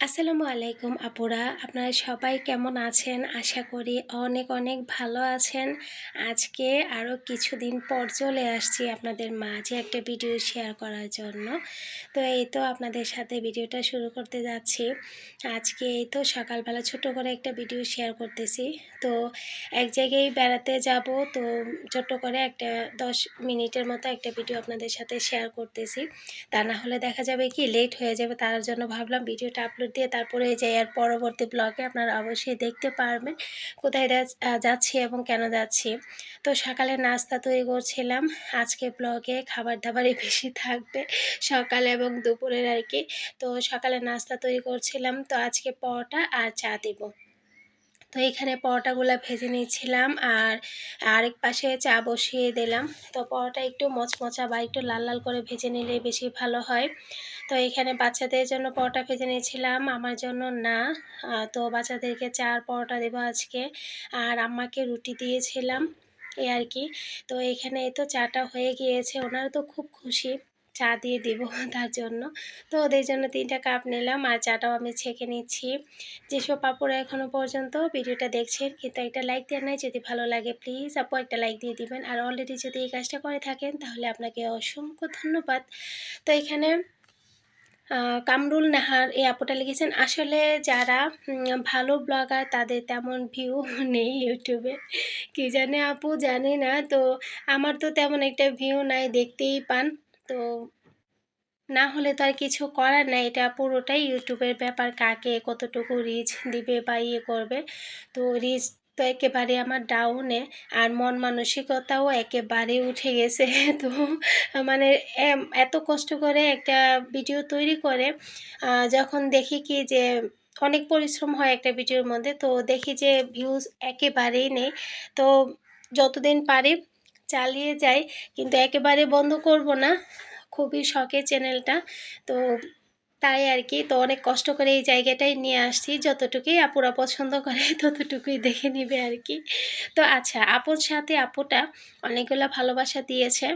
আসসালামু আলাইকুম আপুরা, আপনারা সবাই কেমন আছেন? আশা করি অনেক অনেক ভালো আছেন। আজকে আরও কিছুদিন পর চলে আসছি আপনাদের মাঝে একটা ভিডিও শেয়ার করার জন্য। তো এই তো আপনাদের সাথে ভিডিওটা শুরু করতে যাচ্ছি। আজকে এই তো সকালবেলা ছোট করে একটা ভিডিও শেয়ার করতেছি। তো এক জায়গায় বেড়াতে যাব, তো ছোট করে একটা দশ মিনিটের মতো একটা ভিডিও আপনাদের সাথে শেয়ার করতেছি। তা না হলে দেখা যাবে কি লেট হয়ে যাবে, তার জন্য ভাবলাম ভিডিওটা আপলোড দিয়ে তারপরে যাই আর পরবর্তী ব্লগে আপনারা অবশ্যই দেখতে পারবেন কোথায় যাচ্ছি এবং কেন যাচ্ছি। তো সকালে নাস্তা তৈরি করছিলাম। আজকে ব্লগে খাবার দাবারই বেশি থাকবে সকালে এবং দুপুরের আর কি। তো সকালে নাস্তা তৈরি করছিলাম। তো আজকে পরোটা আর চা দেব। তো এখানে পরোটাগুলো ভেজে নিয়েছিলাম আর আরেক পাশে চা বসিয়ে দিলাম। তো পরোটা একটু মচমচা বা একটু লাল লাল করে ভেজে নিলে বেশি ভালো হয়। তো এখানে বাচ্চাদের জন্য পরোটা ভেজে নিয়েছিলাম, আমার জন্য না। তো বাচ্চাদেরকে চার পরোটা দেবো আজকে। আর আম্মাকে রুটি দিয়েছিলাম, এ আর কি। তো এখানে তো চাটা হয়ে গিয়েছে, ওনারা তো খুব খুশি। চা দিয়ে দিব তার জন্য। তো ওদের জন্য তিনটা কাপ নিলাম আর চাটাও আমি ছেঁকে নিচ্ছি। যেসব পাপড় এখনও পর্যন্ত ভিডিওটা দেখছেন, কিন্তু একটা লাইক দেওয়ার নাই, যদি ভালো লাগে প্লিজ আপু একটা লাইক দিয়ে দিবেন। আর অলরেডি যদি এই কাজটা করে থাকেন, তাহলে আপনাকে অসংখ্য ধন্যবাদ। তো এখানে কামরুল নাহার এই আপুটা লিখেছেন, আসলে যারা ভালো ব্লগার তাদের তেমন ভিউ নেই ইউটিউবে কি জানে আপু, জানি না। তো আমার তো তেমন একটা ভিউ নাই, দেখতেই পান। তো না হলে তো আর কিছু করার নাই। এটা পুরোটাই ইউটিউবের ব্যাপার, কাকে কতটুকু রিচ দিবে বা ইয়ে করবে। তো রিচ তো একেবারে আমার ডাউনে আর মন মানসিকতাও একেবারে উঠে গেছে। তো মানে এত কষ্ট করে একটা ভিডিও তৈরি করে যখন দেখি কি যে অনেক পরিশ্রম হয় একটা ভিডিওর মধ্যে, তো দেখি যে ভিউজ একেবারেই নেই। তো যতদিন পারি চালিয়ে যাই, কিন্তু একেবারে বন্ধ করব না। খুবই শখের চ্যানেলটা। তো তাই আর কি, তো অনেক কষ্ট করে এই জায়গাটাই নিয়ে আসছি। যতটুকুই আপুরা পছন্দ করে, ততটুকুই দেখে নিবে আর কি। তো আচ্ছা আপুর সাথে আপুটা অনেকগুলো ভালোবাসা দিয়েছে।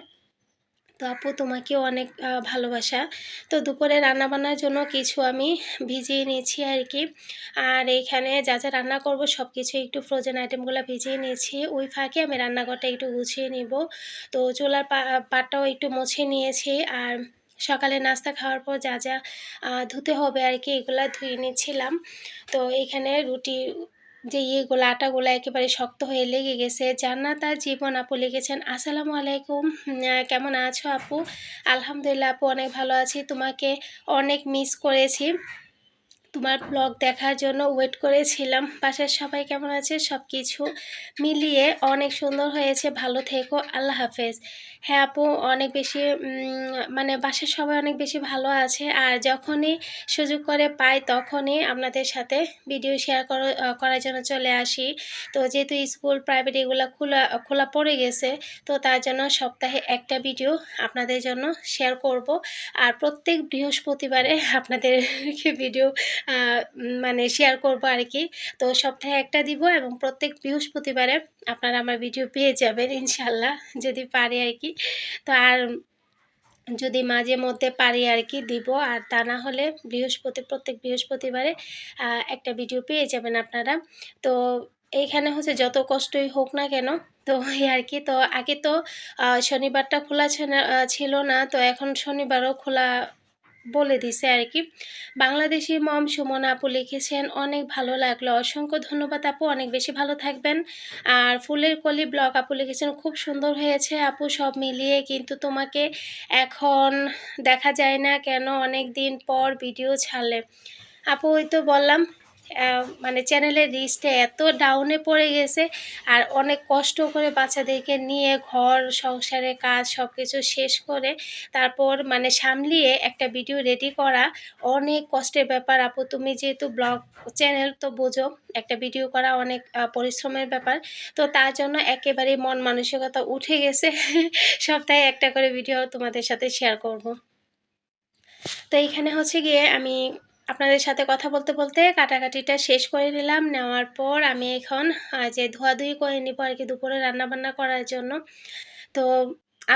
তো আপু, তোমাকেও অনেক ভালোবাসা। তো দুপুরে রান্নাবান্নার জন্য কিছু আমি ভিজিয়ে নিয়েছি আর কি আর এইখানে যা যা রান্না করব সব কিছু একটু ফ্রোজেন আইটেমগুলো ভিজিয়ে নিয়েছি। ওই ফাঁকে আমি রান্নাঘরটা একটু গুছিয়ে নিব। তো চুলার পাটটাও একটু মুছে নিয়েছি। আর সকালে নাস্তা খাওয়ার পর যা যা ধুতে হবে আর কি এগুলো ধুয়ে নিচ্ছিলাম। তো এখানে রুটি যে ইয়েগুলো আটাগুলো একেবারে শক্ত হয়ে লেগে গেছে। জান্নাতার জীবন আপু লিখেছেন, আসসালামু আলাইকুম। কেমন আছো আপু? আলহামদুলিল্লাহ আপু অনেক ভালো আছি। তোমাকে অনেক মিস করেছি। তোমার ব্লগ দেখার জন্য ওয়েট করেছিলাম। বাসার সবাই কেমন আছে? সব কিছু মিলিয়ে অনেক সুন্দর হয়েছে। ভালো থেকো। আল্লাহ হাফেজ। হ্যাঁ আপু, অনেক বেশি মানে বাসার সবাই অনেক বেশি ভালো আছে। আর যখনই সুযোগ করে পাই তখনই আপনাদের সাথে ভিডিও শেয়ার করার জন্য চলে আসি। তো যেহেতু স্কুল প্রাইভেট এগুলো খোলা খোলা পড়ে গেছে, তো তার জন্য সপ্তাহে একটা ভিডিও আপনাদের জন্য শেয়ার করব। আর প্রত্যেক বৃহস্পতিবারে আপনাদেরকে ভিডিও মানে শেয়ার করব আর কি। তো সপ্তাহে একটা দিব এবং প্রত্যেক বৃহস্পতিবারে আপনারা আমার ভিডিও পেয়ে যাবেন ইনশাল্লাহ যদি পারে আর কি। তো আর যদি মাঝে মধ্যে পারি আর কি দিব, আর তা না হলে বৃহস্পতি, প্রত্যেক বৃহস্পতিবারে একটা ভিডিও পেয়ে যাবেন আপনারা। তো এইখানে হচ্ছে যত কষ্টই হোক না কেন, তো এই আর কি, তো আগে তো শনিবারটা খোলা ছিল না, তো এখন শনিবারও খোলা বলে দিছে আর কি। বাংলাদেশি মম সুমন আপু লিখেছেন, অনেক ভালো লাগল। অসংখ্য ধন্যবাদ আপু, অনেক বেশি ভালো থাকবেন। আর ফুলের কলি ব্লগ আপু লিখেছেন, খুব সুন্দর হয়েছে আপু সব মিলিয়ে, কিন্তু তোমাকে এখন দেখা যায় না কেন? অনেক দিন পর ভিডিও ছাড়লে। আপু, ওই তো বললাম মানে চ্যানেলের রিচটা এত ডাউনে পড়ে গেছে আর অনেক কষ্ট করে বাচ্চাদেরকে নিয়ে ঘর সংসারে কাজ সব কিছু শেষ করে তারপর মানে সামলিয়ে একটা ভিডিও রেডি করা অনেক কষ্টের ব্যাপার। আপু, তুমি যেহেতু ব্লগ চ্যানেল তো বোঝো, একটা ভিডিও করা অনেক পরিশ্রমের ব্যাপার। তো তার জন্য একেবারেই মন মানসিকতা উঠে গেছে। সপ্তাহে একটা করে ভিডিও তোমাদের সাথে শেয়ার করব। তো এইখানে হচ্ছে গিয়ে আমি আপনাদের সাথে কথা বলতে বলতে কাটাকাটিটা শেষ করে নিলাম। নেওয়ার পর আমি এখন যে ধোয়াধুয়ি করে নিব আর কি দুপুরে রান্নাবান্না করার জন্য। তো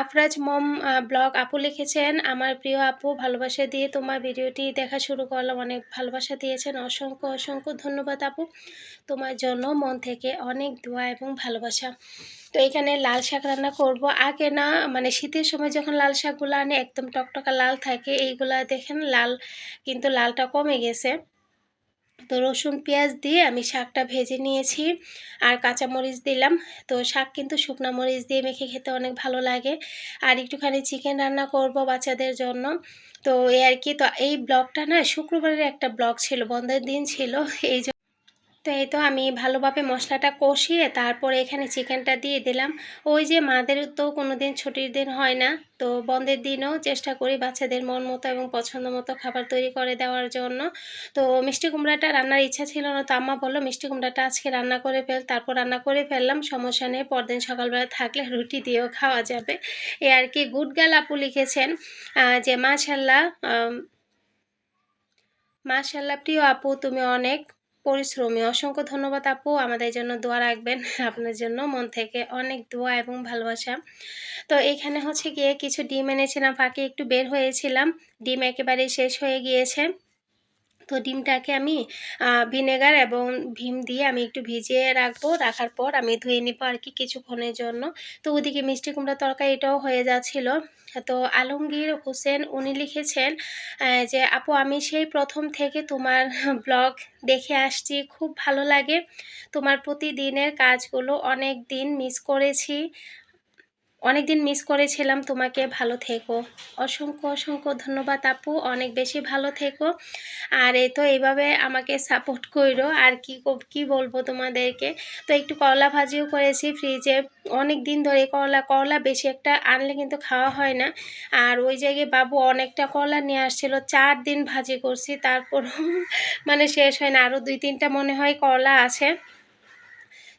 আফরাজ মম ব্লগ আপু লিখেছেন, আমার প্রিয় আপু, ভালোবাসা দিয়ে তোমার ভিডিওটি দেখা শুরু করলাম। অনেক ভালোবাসা দিয়েছেন। অসংখ্য অসংখ্য ধন্যবাদ আপু। তোমার জন্য মন থেকে অনেক দোয়া এবং ভালোবাসা। তো এখানে লাল শাক রান্না করব। আগে না মানে শীতের সময় যখন লাল শাকগুলো আনে, একদম টকটকা লাল থাকে, এইগুলা দেখেন লাল, কিন্তু লালটা কমে গেছে। তো রসুন, পেঁয়াজ দিয়ে আমি শাকটা ভেজে নিয়েছি আর কাঁচামরিচ দিলাম। তো শাক কিন্তু শুকনো মরিচ দিয়ে মেখে খেতে অনেক ভালো লাগে। আর একটুখানি চিকেন রান্না করব বাচ্চাদের জন্য। তো এই আর কি, তো এই ব্লগটা না শুক্রবারের একটা ব্লগ ছিল, বন্ধের দিন ছিল, এই তো এই তো আমি ভালোভাবে মশলাটা কষিয়ে তারপরে এখানে চিকেনটা দিয়ে দিলাম। ওই যে মাদের তো কোনো দিন ছুটির দিন হয় না, তো বন্ধের দিনও চেষ্টা করি বাচ্চাদের মন মতো এবং পছন্দ মতো খাবার তৈরি করে দেওয়ার জন্য। তো মিষ্টি কুমড়াটা রান্নার ইচ্ছা ছিল না, তো আম্মা বলল, মিষ্টি কুমড়াটা আজকে রান্না করে ফেল, তারপর রান্না করে ফেললাম, সমস্যা নেই, পরদিন সকালবেলা থাকলে রুটি দিয়েও খাওয়া যাবে। এ আর কি গুড গাল আপু লিখেছেন যে মাশাল্লাহ মাশাল্লাহ প্রিয় আপু, তুমি অনেক পরিশ্রমী। অসংখ্য ধন্যবাদ আপু। আমাদের জন্য দোয়া রাখবেন। আপনার জন্য মন থেকে অনেক দোয়া এবং ভালোবাসা। তো এখানে হচ্ছে গিয়ে কিছু ডিম এনেছিলাম, ফাঁকে একটু বের হয়েছিলাম। ডিম একেবারেই শেষ হয়ে গিয়েছে। তো ডিমটাকে আমি ভিনেগার এবং ভিম দিয়ে আমি একটু ভিজিয়ে রাখব। রাখার পর আমি ধুয়ে নিব আর কি কিছুক্ষণের জন্য। তো ওদিকে মিষ্টি কুমড়া তরকারি এটাও হয়ে যাচ্ছিল। তো আলমগীর হোসেন উনি লিখেছেন যে, আপু, আমি সেই প্রথম থেকে তোমার ব্লগ দেখে আসছি। খুব ভালো লাগে। তোমার প্রতিদিনের কাজগুলো অনেক দিন মিস করেছি। অনেক দিন মিস করেছিলাম, তোমাকে ভালো থেকো। অসংখ্য অসংখ্য ধন্যবাদ আপু, অনেক বেশি ভালো থেকো। আর এ তো এইভাবে আমাকে সাপোর্ট করো আর কি কি বলব তোমাদেরকে? তো একটু করলা ভাজিও করেছি ফ্রিজে অনেক দিন ধরে করলা করলা বেশি একটা আনলে কিন্তু খাওয়া হয় না। আর ওই জায়গায় বাবু অনেকটা করলা নিয়ে আসছিল, চার দিন ভাজি করছি তারপর মানে শেষ হয় না। আরও দুই তিনটা মনে হয় করলা আছে।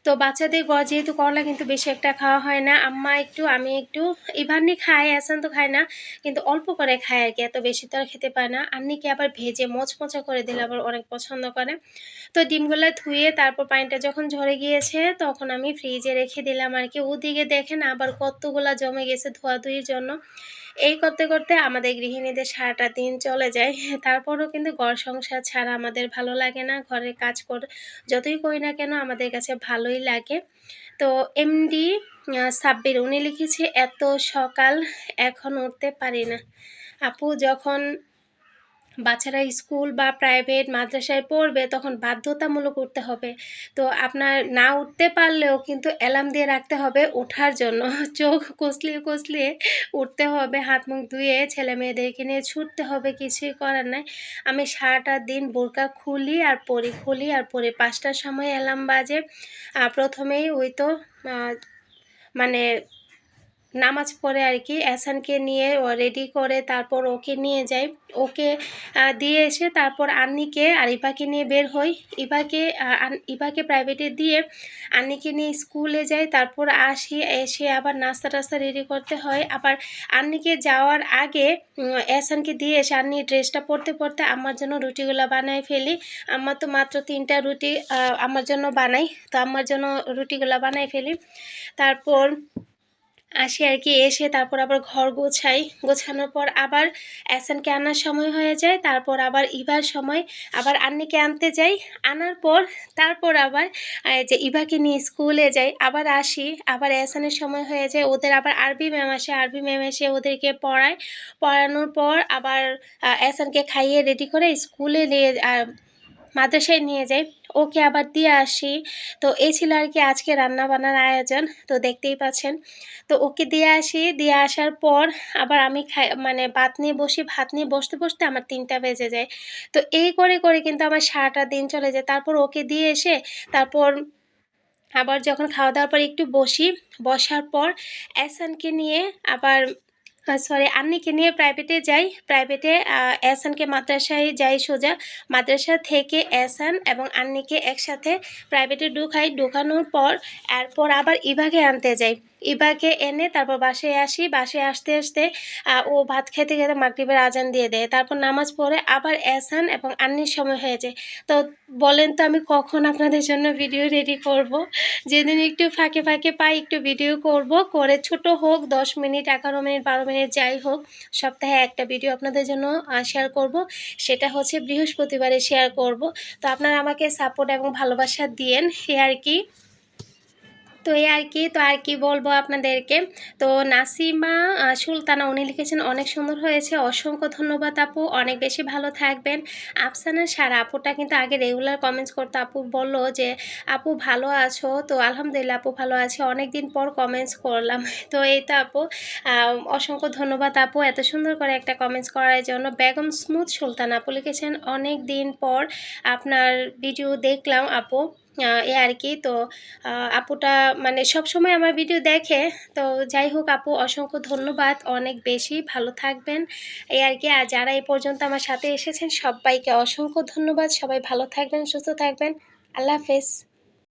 তো বাচ্চাদের যেহেতু করলা, কিন্তু বেশি একটা খাওয়া হয় না। আম্মা একটু, আমি একটু ইভান্নি খাই এসান তো খায় না, কিন্তু অল্প করে খায় আর কি, এত বেশি তো আর খেতে পায় না। আন্নিকে আবার ভেজে মচমচা করে দিলে আবার অনেক পছন্দ করে। তো ডিমগুলো ধুয়ে তারপর পানিটা যখন ঝরে গিয়েছে, তখন আমি ফ্রিজে রেখে দিলাম আর কি। ওদিকে দেখেন আবার কতগুলা জমে গেছে ধোয়াধুয়ির জন্য। এই করতে করতে আমাদের গৃহিণীদের সারাটা দিন চলে যায়। তারপরও কিন্তু ঘর সংসার ছাড়া আমাদের ভালো লাগে না। ঘরের কাজ কর, যতই করি না কেন আমাদের কাছে ভালোই লাগে। তো এমডি সাব্বির, উনি লিখেছে, এত সকাল এখন উঠতে পারি না। আপু, যখন বাচ্চারা স্কুল বা প্রাইভেট মাদ্রাসায় পড়বে, তখন বাধ্যতামূলক উঠতে হবে। তো আপনার না উঠতে পারলেও কিন্তু অ্যালার্ম দিয়ে রাখতে হবে ওঠার জন্য। চোখ কষলিয়ে কষলিয়ে উঠতে হবে, হাত মুখ ধুয়ে ছেলে মেয়েদেরকে নিয়ে ছুটতে হবে, কিছুই করার নাই। আমি সারাটা দিন বোরকা খুলি আর পরি খুলি আর পরি। পাঁচটার সময় অ্যালার্ম বাজে। প্রথমেই ওই তো মানে নামাজ পড়ে আর কি অ্যাসানকে নিয়ে রেডি করে তারপর ওকে নিয়ে যাই ওকে দিয়ে এসে তারপর আন্নিকে আর ইভাকে নিয়ে বের হই ইভাকে ইভাকে প্রাইভেটে দিয়ে আন্নিকে নিয়ে স্কুলে যাই তারপর আসি, এসে আবার নাস্তা টাস্তা রেডি করতে হয়। আবার আন্নিকে যাওয়ার আগে অ্যাসানকে দিয়ে এসে আন্নি ড্রেসটা পরতে পরতে আমার জন্য রুটিগুলো বানাই ফেলি। আমার তো মাত্র তিনটা রুটি আমার জন্য বানাই তো আমার জন্য রুটিগুলো বানাই ফেলি। তারপর আসি আর কি, এসে তারপর আবার ঘর গোছাই। গোছানোর পর আবার অ্যাসানকে আনার সময় হয়ে যায়, তারপর আবার ইভার সময়। আবার আন্নিকে আনতে যাই, আনার পর তারপর আবার যে ইভাকে নিয়ে স্কুলে যাই, আবার আসি। আবার অ্যাসানের সময় হয়ে যায়, ওদের আবার আরবি ম্যাম আসে, আরবি ম্যাম এসে ওদেরকে পড়ায়। পড়ানোর পর আবার অ্যাসানকে খাইয়ে রেডি করে স্কুলে নিয়ে মাদ্রাসায় নিয়ে যাই। ওকে আবার দিয়ে আসি। তো এই ছিল আর কি আজকে রান্না বান্নার আয়োজন। তো দেখতেই পাচ্ছেন। তো ওকে দিয়ে আসি। দিয়ে আসার পর আবার আমি খাই মানে ভাত নিয়ে বসি। ভাত নিয়ে বসতে বসতে আমার তিনটা বেজে যায়। তো এই করে করে কিন্তু আমার সারাটা দিন চলে যায়। তারপর ওকে দিয়ে এসে তারপর আবার যখন খাওয়া দাওয়ার পর একটু বসি। বসার পর অ্যাসানকে নিয়ে আবার সরি আন্নিকে নিয়ে প্রাইভেটে যাই। প্রাইভেটে এসানকে মাদ্রাসায় যাই সোজা। মাদ্রাসা থেকে এসান এবং আন্নিকে একসাথে প্রাইভেটে ঢুকাই। ঢুকানোর পর, এরপর আবার ইভাগে আনতে যাই। ইবাকে এনে তারপর বাসায় আসি। বাসায় আসতে আসতে ও ভাত খেতে খেতে মাগরিবের আজান দিয়ে দেয়। তারপর নামাজ পড়ে আবার এসান এবং আন্নির সময় হয়েছে তো বলেন তো আমি কখন আপনাদের জন্য ভিডিও রেডি করব? যেদিন একটু ফাঁকে ফাঁকে পাই, একটু ভিডিও করব। করে ছোট হোক, দশ মিনিট, এগারো মিনিট, বারো মিনিট, যাই হোক, সপ্তাহে একটা ভিডিও আপনাদের জন্য শেয়ার করব। সেটা হচ্ছে বৃহস্পতিবারে শেয়ার করব। তো আপনারা আমাকে সাপোর্ট এবং ভালোবাসা দিয়েন। এ আর কি। তো এই আর কি, তো আর কি বলব আপনাদেরকে? তো নাসিমা সুলতানা, উনি লিখেছেন, অনেক সুন্দর হয়েছে। অসংখ্য ধন্যবাদ আপু। অনেক বেশি ভালো থাকবেন। আফসানা সারা, আপুটা কিন্তু আগে রেগুলার কমেন্টস করতো। আপু বলল যে, আপু ভালো আছো? তো আলহামদুলিল্লাহ আপু ভালো আছে। অনেক দিন পর কমেন্টস করলাম। তো এই তো আপু। অসংখ্য ধন্যবাদ আপু এত সুন্দর করে একটা কমেন্টস করার জন্য। বেগম স্মুথ সুলতান আপু লিখেছেন অনেক দিন পর আপনার ভিডিও দেখলাম আপু। এ আর কি। তো আপুটা মানে সব সময় আমার ভিডিও দেখে। তো, যাই হোক আপু, অসংখ্য ধন্যবাদ। অনেক বেশি। ভালো থাকবেন। এই আর কি। আর যারা এই পর্যন্ত আমার সাথে এসেছেন, সবাইকে অসংখ্য ধন্যবাদ। সবাই ভালো থাকবেন, সুস্থ থাকবেন। আল্লাহ হাফেজ।